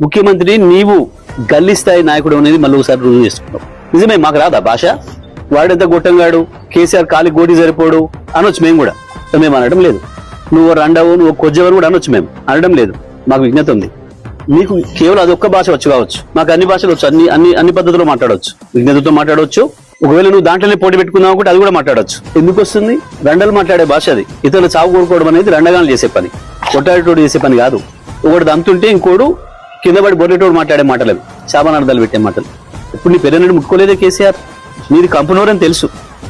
ముఖ్యమంత్రి నీవు గల్లీ స్థాయి నాయకుడు అనేది మళ్ళీ ఒకసారి రుజువు చేసుకున్నావు నిజమే మాకు రాదా భాష? వాడెంత గొట్టంగాడు? కేసీఆర్ కాలి గోటి సరిపోడు అనొచ్చు మేము కూడా. మేము అనడం లేదు. నువ్వు రండవు నువ్వు కొజ్జవని కూడా అనొచ్చు మేము. అనడం లేదు. మాకు విజ్ఞత ఉంది. నీకు కేవలం అదొక్క భాష వచ్చు కావచ్చు. మాకు అన్ని భాషలు వచ్చు. అన్ని అన్ని అన్ని పద్ధతుల్లో మాట్లాడవచ్చు విజ్ఞతతో మాట్లాడవచ్చు ఒకవేళ నువ్వు దాంట్లోనే పోటీ పెట్టుకున్నావు కూడా అది కూడా మాట్లాడవచ్చు ఎందుకు వస్తుంది? రండలు మాట్లాడే భాష అది. ఇతరులు చావు కోరుకోవడం అనేది రండగాలు చేసే పని. కొట్టాడేటోడు చేసే పని కాదు. ఒకటి దంతుంటే ఇంకోడు కింద పడి బొర్రెటోడు మాట్లాడే మాటలు అవి శాపనార్థాలు పెట్టే మాటలు. ఇప్పుడు నీ పెద్దనడు ముట్టుకోలేదే కేసీఆర్? నీది కంపు నోరని తెలుసు.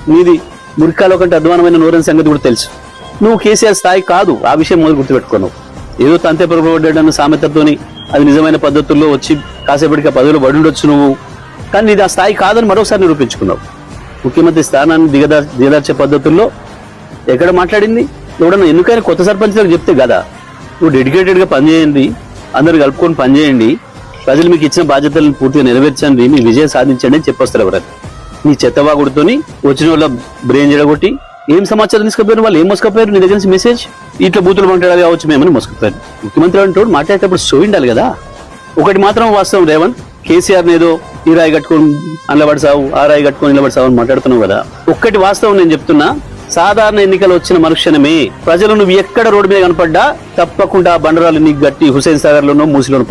నీది మురికాలో కంటే అధ్వానమైన నోరని సంగతి కూడా తెలుసు. నువ్వు కేసీఆర్ స్థాయి కాదు. ఆ విషయం మొదలు గుర్తుపెట్టుకున్నావు. ఏదో తంతే పొరపడ్డాడన్న సామెతతోని అది నిజమైన పద్ధతుల్లో వచ్చి కాసేపటికి ఆ పదవిలో పడుండొచ్చు నువ్వు. కానీ నీది ఆ స్థాయి కాదని మరోసారి నిరూపించుకున్నావు. ముఖ్యమంత్రి స్థానాన్ని దిగదార్ దిగదార్చే పద్ధతుల్లో ఎక్కడ మాట్లాడింది? ఎవడన్నా ఎన్నికైనా కొత్త సర్పంచ్ చెప్తే కదా? నువ్వు డెడికేటెడ్గా పనిచేయండి. అందరు కలుపుకొని పనిచేయండి. ప్రజలు మీకు ఇచ్చిన బాధ్యతలను పూర్తిగా నెరవేర్చండి. మీ విజయం సాధించండి అని చెప్పొస్తారు ఎవరైనా. నీ చెత్తవాగుడుతోని వచ్చిన వాళ్ళ బ్రెయిన్ జడగొట్టి ఏం సమాచారం తీసుకుపోయారు వాళ్ళు? ఏం మోసుకపోయారు? నీ దగ్గర నుంచి మెసేజ్? ఇట్లా బూతులు మాట్లాడాలి కావచ్చు మేమని మోసుకుపోయారు. ముఖ్యమంత్రి అంటే మాట్లాడేటప్పుడు సో ఉండాలి కదా. ఒకటి మాత్రం వాస్తవం రేవంత్ కేసీఆర్ ఏదో ఈ రాయి కట్టుకొని అందులో సావు ఆ రాయి కట్టుకొని నిలబడి సావు అని మాట్లాడుతున్నావు కదా. ఒక్కటి వాస్తవం నేను చెప్తున్నా సాధారణ ఎన్నికలు వచ్చిన మరుక్షణమే ప్రజలు నువ్వు ఎక్కడ రోడ్డు మీద కనపడ్డా తప్పకుండా బండరాలు నీకు గట్టి హుసేన్ సాగర్ లోనో మూసిలోనో